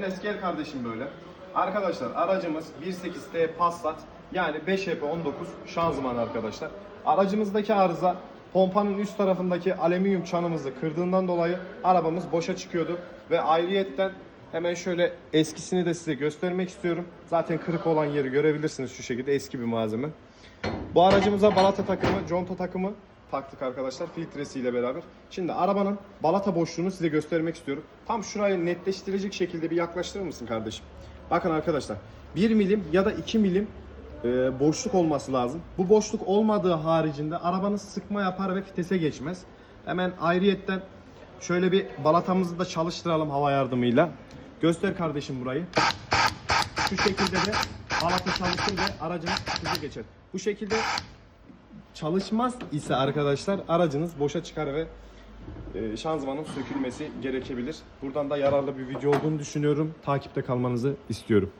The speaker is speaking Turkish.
Enes gel kardeşim böyle. Arkadaşlar aracımız 1.8T Passat yani 5 EP 19 şanzıman arkadaşlar. Aracımızdaki arıza pompanın üst tarafındaki alüminyum çanımızı kırdığından dolayı arabamız boşa çıkıyordu ve ayrıyetten hemen şöyle eskisini de size göstermek istiyorum. Zaten kırık olan yeri görebilirsiniz şu şekilde eski bir malzeme. Bu aracımıza balata takımı, conta takımı taktık arkadaşlar filtresiyle beraber. Şimdi arabanın balata boşluğunu size göstermek istiyorum. Tam şurayı netleştirecek şekilde bir yaklaştırır mısın kardeşim? Bakın arkadaşlar 1 milim ya da 2 milim e, boşluk olması lazım. Bu boşluk olmadığı haricinde arabanız sıkma yapar ve vitese geçmez. Hemen ayrıyetten şöyle bir balatamızı da çalıştıralım hava yardımıyla. Göster kardeşim burayı. Şu şekilde de balata çalışır ve aracımız hızlı geçer. Bu şekilde çalışmaz ise arkadaşlar aracınız boşa çıkar ve e, şanzımanın sökülmesi gerekebilir. Buradan da yararlı bir video olduğunu düşünüyorum. Takipte kalmanızı istiyorum.